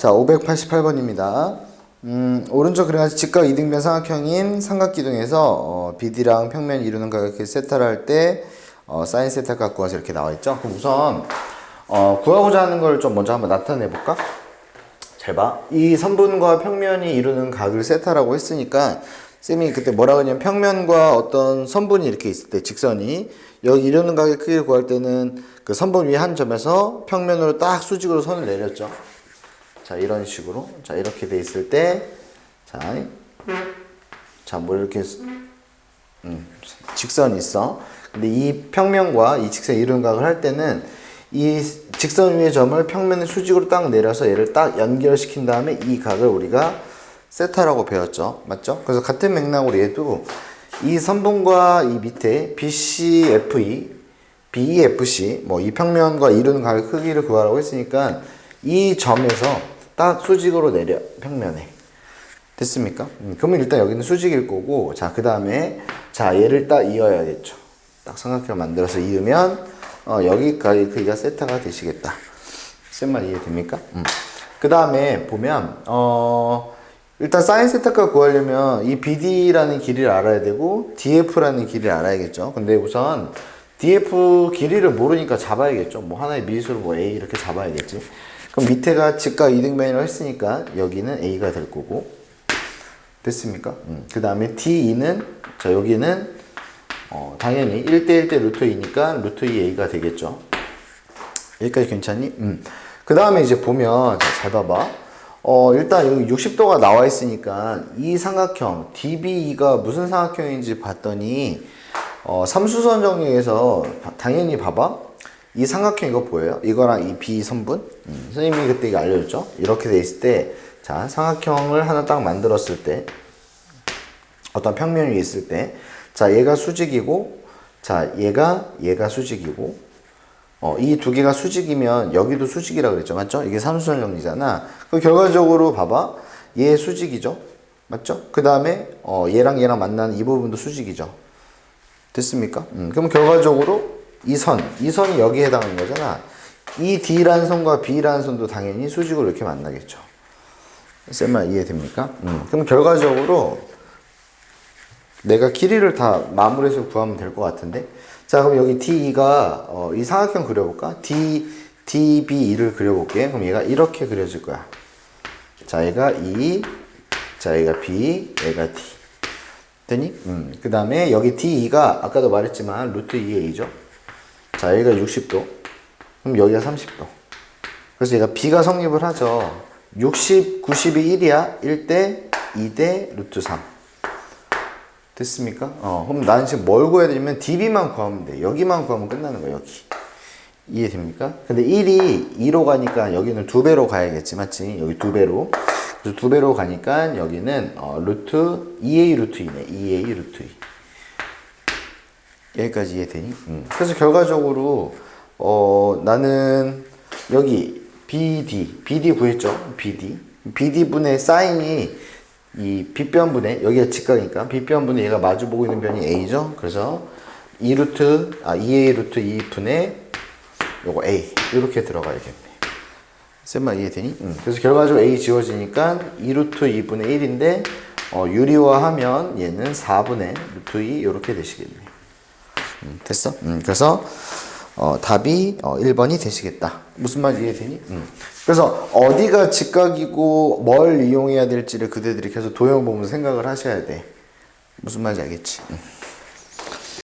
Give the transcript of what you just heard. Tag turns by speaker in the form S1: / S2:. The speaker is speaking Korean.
S1: 자, 588번입니다. 음, 오른쪽 그래가지고 직각 이등변 삼각형인 삼각기둥에서 어, BD랑 평면 이루는 각을 세타를 할때 어, 사인 세타 값 구하서 이렇게 나와 있죠. 그럼 우선 어, 구하고자 하는 걸 좀 먼저 한번 나타내 볼까? 잘 봐. 이 선분과 평면이 이루는 각을 세타라고 했으니까 쌤이 그때 뭐라고 했냐면 평면과 어떤 선분이 이렇게 있을 때 직선이 여기 이루는 각의 크기를 구할 때는 그 선분 위에 한 점에서 평면으로 딱 수직으로 선을 내렸죠. 자 이런 식으로 자 이렇게 돼 있을 때 자 자 뭐 이렇게 음, 직선이 있어. 근데 이 평면과 이 직선 이루는 각을 할 때는 이 직선 위의 점을 평면의 수직으로 딱 내려서 얘를 딱 연결시킨 다음에 이 각을 우리가 세타라고 배웠죠. 맞죠? 그래서 같은 맥락으로 얘도 이 선분과 이 밑에 BCFE, BEFC 뭐 이 평면과 이루는 각의 크기를 구하라고 했으니까 이 점에서 딱 수직으로 내려 평면에 됐습니까? 음, 그러면 일단 여기는 수직일 거고 자 그 다음에 자 얘를 딱 이어야겠죠. 딱 삼각형 만들어서 이으면 어, 여기까지 크기가 세타가 되시겠다. 쌤말 이해됩니까? 음. 그 다음에 보면 어 일단 사인 세타값 구하려면 이 BD라는 길이를 알아야 되고 DF라는 길이를 알아야겠죠. 근데 우선 DF 길이를 모르니까 잡아야겠죠. 뭐 하나의 미수로 뭐 A 이렇게 잡아야겠지. 그럼 밑에가 직각 이등변이라고 했으니까 여기는 A가 될 거고 됐습니까? 음. 그 다음에 D2는 자 여기는 어, 당연히 1대1 대 루트 2니까 루트 2A가 되겠죠. 여기까지 괜찮니? 음. 그 다음에 이제 보면 자, 잘 봐봐. 어, 일단 여기 60도가 나와 있으니까 이 삼각형 DBE가 무슨 삼각형인지 봤더니 어, 삼수선 정리에서 바- 당연히 봐봐. 이 삼각형 이거 보여요? 이거랑 이 B 선분? 음, 선생님이 그때 이거 알려줬죠? 이렇게 돼 있을 때, 자, 삼각형을 하나 딱 만들었을 때, 어떤 평면 위에 있을 때, 자, 얘가 수직이고, 자, 얘가, 얘가 수직이고, 어, 이 두 개가 수직이면 여기도 수직이라 그랬죠. 맞죠? 이게 삼수선 정리잖아. 그 결과적으로 봐봐. 얘 수직이죠. 맞죠? 그 다음에, 어, 얘랑 얘랑 만나는 이 부분도 수직이죠. 됐습니까? 음, 그럼 결과적으로 이 선, 이 선이 여기에 해당하는 거잖아. 이 D라는 선과 B라는 선도 당연히 수직으로 이렇게 만나겠죠. 쌤말 이해됩니까? 음, 그럼 결과적으로 내가 길이를 다 마무리해서 구하면 될 것 같은데. 자, 그럼 여기 D가 어, 이 삼각형 그려볼까? D, DB를 그려볼게. 그럼 얘가 이렇게 그려질 거야. 자, 얘가 E, 자, 얘가 B, 얘가 D. 되니? 음. 그 다음에 여기 D2가 아까도 말했지만 루트 2A죠. 자, 여기가 60도. 그럼 여기가 30도. 그래서 얘가 B가 성립을 하죠. 60, 90이 1이야. 1대 2대 루트 3. 됐습니까? 어, 그럼 나는 지금 뭘 구해야 되냐면 DB만 구하면 돼. 여기만 구하면 끝나는 거야, 여기. 이해됩니까? 근데 1이 2로 가니까 여기는 두 배로 가야겠지, 맞지? 여기 두 배로. 그래서 두 배로 가니까 여기는 어, 루트 2a 루트 2네. 2a 루트 2. 여기까지 이해되니? 음. 그래서 결과적으로 어, 나는 여기 BD, BD 구했죠? BD. BD 분의 사인이 이 빗변분의 여기가 직각이니까 빗변분의 얘가 마주보고 있는 변이 A죠. 그래서 2 루트 아 2A 루트 2 분의 요거 A 이렇게 들어가야겠네. 쌤말 이해되니? 응. 그래서 결과적으로 A 지워지니까 2 루트 2분의 1인데 어, 유리화하면 얘는 4분의 루트 2 이렇게 되시겠네. 음, 됐어? 음, 그래서 어, 답이 어, 1번이 되시겠다. 무슨 말 이해되니? 음. 그래서 어디가 직각이고 뭘 이용해야 될지를 그대들이 계속 도형 보면서 생각을 하셔야 돼. 무슨 말인지 알겠지? 음.